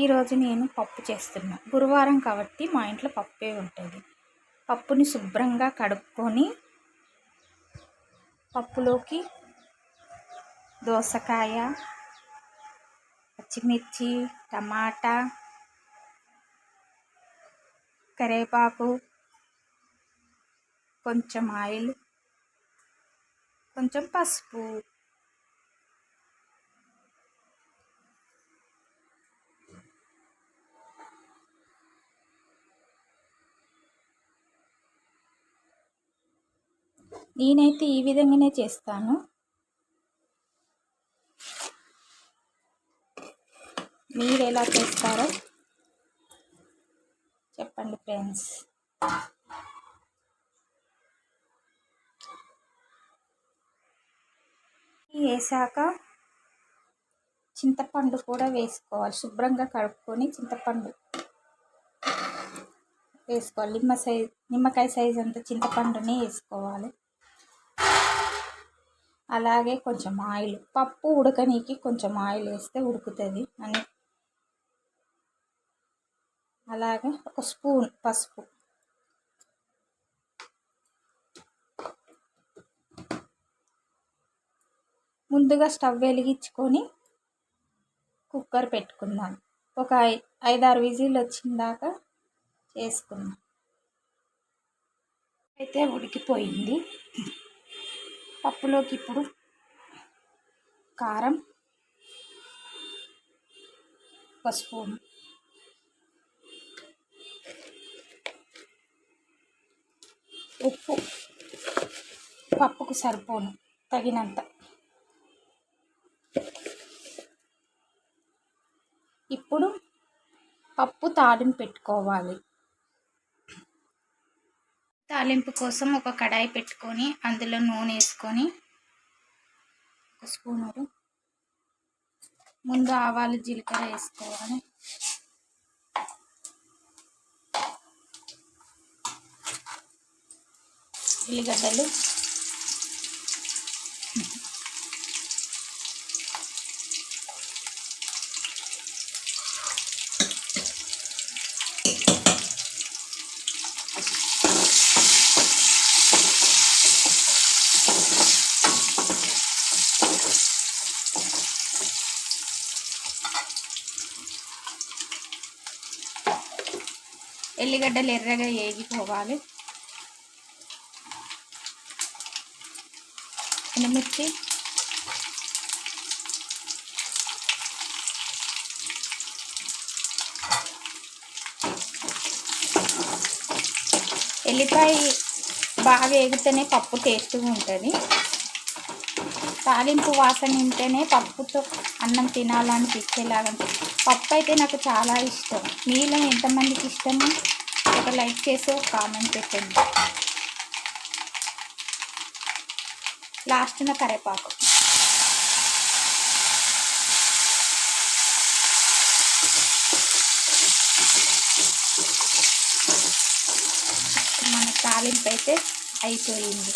ఈరోజు నేను పప్పు చేస్తున్నా. గురువారం కాబట్టి మా ఇంట్లో పప్పే ఉంటుంది. పప్పుని శుభ్రంగా కడుక్కొని పప్పులోకి దోసకాయ పచ్చిమిర్చి టమాటా కరేపాకు కొంచెం ఆయిల్ కొంచెం పసుపు. నేనైతే ఈ విధంగానే చేస్తాను. మీరు ఎలా చేస్తారో చెప్పండి ఫ్రెండ్స్. వేసాక చింతపండు కూడా వేసుకోవాలి. శుభ్రంగా కడుక్కొని చింతపండు వేసుకోవాలి. నిమ్మ సైజ్ నిమ్మకాయ సైజ్ అంత చింతపండుని వేసుకోవాలి. అలాగే కొంచెం ఆయిల్ పప్పు ఉడకనీకి కొంచెం ఆయిల్ వేస్తే ఉడుకుతుంది. అని అలాగే ఒక స్పూన్ పసుపు. ముందుగా స్టవ్ వెలిగించుకొని కుక్కర్ పెట్టుకుందాం. ఒక ఐ ఐదారు విజిల్ వచ్చిందాక చేసుకుందాం. అయితే ఉడికిపోయింది. పప్పులోకి ఇప్పుడు కారం ఒక స్పూన్ ఉప్పు పప్పుకు సరిపోను తగినంత. ఇప్పుడు పప్పు తాలింపు పెట్టుకోవాలి. తాలింపు కోసం ఒక కడాయి పెట్టుకొని అందులో నూనె వేసుకొని ఒక స్పూనరు ముందు ఆవాలు జీలకర్ర వేసుకోవాలి. ఉల్లిగడ్డలు ఎల్లిగడ్డలు ఎర్రగా వేగిపోవాలి ఎండుమిర్చి. ఎల్లిపాయ బాగా వేగితేనే పప్పు టేస్ట్గా ఉంటుంది. తాలింపు వాసన ఉంటేనే పప్పుతో అన్నం తినాలనిపించేలాగా పప్పు అయితే నాకు చాలా ఇష్టం. మీలో ఎంతమందికి ఇష్టమో? ఒక లైక్ చేసి ఒక కామెంట్ పెట్టండి. లాస్ట్న కరేపాకు. మన తాలింపు అయితే అయిపోయింది.